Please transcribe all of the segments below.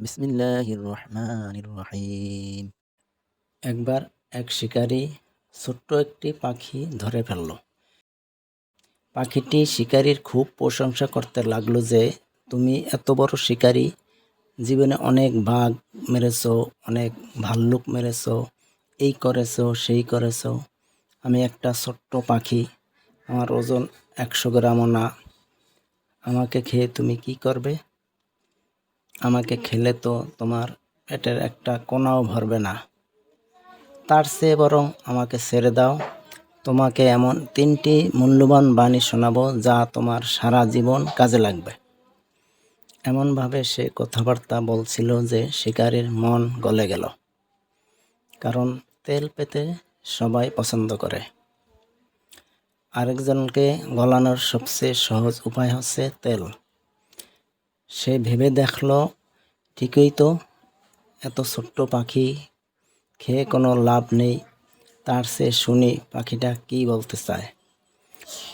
বিসমিল্লাহির রহিম। একবার এক শিকারী ছোট্ট একটি পাখি ধরে ফেলল। পাখিটি শিকারীর খুব প্রশংসা করতে লাগল যে, তুমি এত বড় শিকারী, জীবনে অনেক বাঘ মেরেছ, অনেক ভাল্লুক মেরেছ, এই করেছ, সেই করেছ। আমি একটা ছোট্ট পাখি, আমার ওজন একশো গ্রামও না। আমাকে খেয়ে তুমি কি করবে? আমাকে খেলে তো তোমার পেটের একটা কোনাও ভরবে না। তার চেয়ে বরং আমাকে ছেড়ে দাও। তোমাকে এমন তিনটি মূল্যবান বাণী শোনাবো যা তোমার সারা জীবন কাজে লাগবে। এমনভাবে সে কথাবার্তা বলছিল যে শিকারীর মন গলে গেল। কারণ তেল পেতে সবাই পছন্দ করে। আরেকজনকে গলানোর সবচেয়ে সহজ উপায় হচ্ছে তেল। সে ভেবে দেখল, ঠিকই তো, এত ছোট্ট পাখি, খেয়ে কোনো লাভ নেই। তার সে শুনি পাখিটা কি বলতে চায়।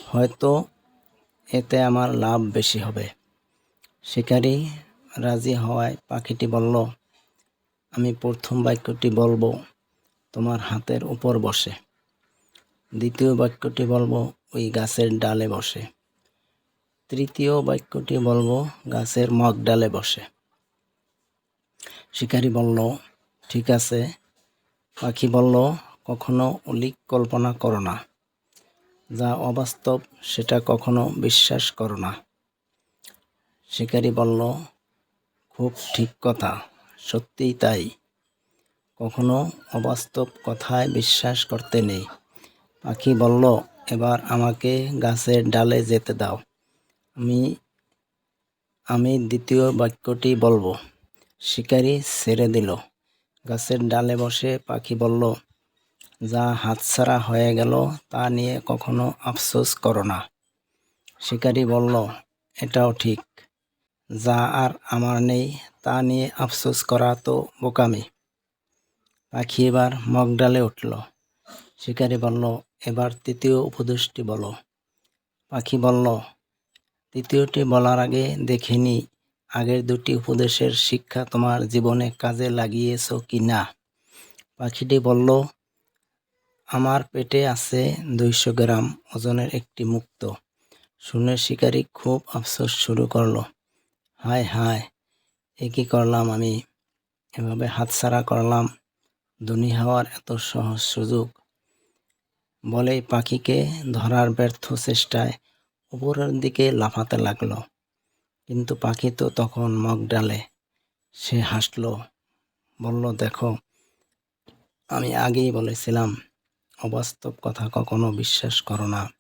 হয়তো এতে আমার লাভ বেশি হবে। শিকারি রাজি হওয়ায় পাখিটি বলল, আমি প্রথম বাক্যটি বলব, তোমার হাতের উপর বসে। দ্বিতীয় বাক্যটি বলব, ওই গাছের ডালে বসে। তৃতীয় বাক্যটি বলব, গাছের মগ ডালে বসে। শিকারি বলল, ঠিক আছে। পাখি বলল, কখনো অলিক কল্পনা করো না। যা অবাস্তব, সেটা কখনো বিশ্বাস করো না। শিকারি বলল, খুব ঠিক কথা, সত্যিই তাই। কখনো অবাস্তব কথায় বিশ্বাস করতে নেই। পাখি বলল, এবার আমাকে গাছের ডালে যেতে দাও। আমি আমি দ্বিতীয় বাক্যটি বলব। শিকারি ছেড়ে দিল। গাছের ডালে বসে পাখি বলল, যা হাতছাড়া হয়ে গেল তা নিয়ে কখনো আফসোস করো না। শিকারি বলল, এটাও ঠিক। যা আর আমার নেই তা নিয়ে আফসোস করা তো বোকামি। পাখি এবার মগডালে উঠল। শিকারি বলল, এবার তৃতীয় উপদেশটি বলো। পাখি বলল তৃতীয়টি বলার আগে দেখিনি আগের দুটি উপদেশের শিক্ষা তোমার জীবনে কাজে লাগিয়েছ কি না। পাখিটি বলল, আমার পেটে আছে দুইশো গ্রাম, ওজনের একটি মুক্ত। শুনে শিকারি খুব আফসোস শুরু করল, হায় হায়, এ কী করলাম আমি? এভাবে হাতছাড়া করলাম, ধনী হওয়ার এত সহজ সুযোগ? বলেই পাখিকে ধরার ব্যর্থ চেষ্টায় উপরের দিকে লাফাতে লাগল। কিন্তু পাখি তো তখন মগ ডালে। সে হাসলো, বলল, দেখো, আমি আগেই বলেছিলাম, অবাস্তব কথা কখনো বিশ্বাস করো না।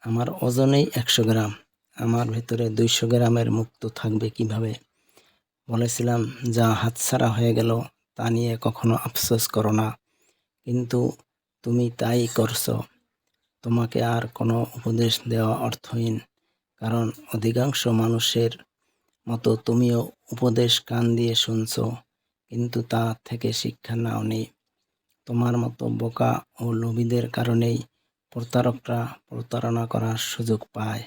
আমার ওজনেই একশো গ্রাম, আমার ভেতরে দুইশো গ্রামের মুক্ত থাকবে কীভাবে? বলেছিলাম, যা হাতছাড়া হয়ে গেল, তা নিয়ে কখনো আফসোস করো না। কিন্তু তুমি তাই করছ। তোমাকে আর কোনো উপদেশ দেওয়া অর্থহীন, কারণ অধিকাংশ মানুষের মতো তুমিও উপদেশ কান দিয়ে শুনছো, কিন্তু তা থেকে শিক্ষা নাও নেই তোমার মতো বোকা ও লোভীদের কারণেই প্রতারকরা প্রতারণা করার সুযোগ পায়।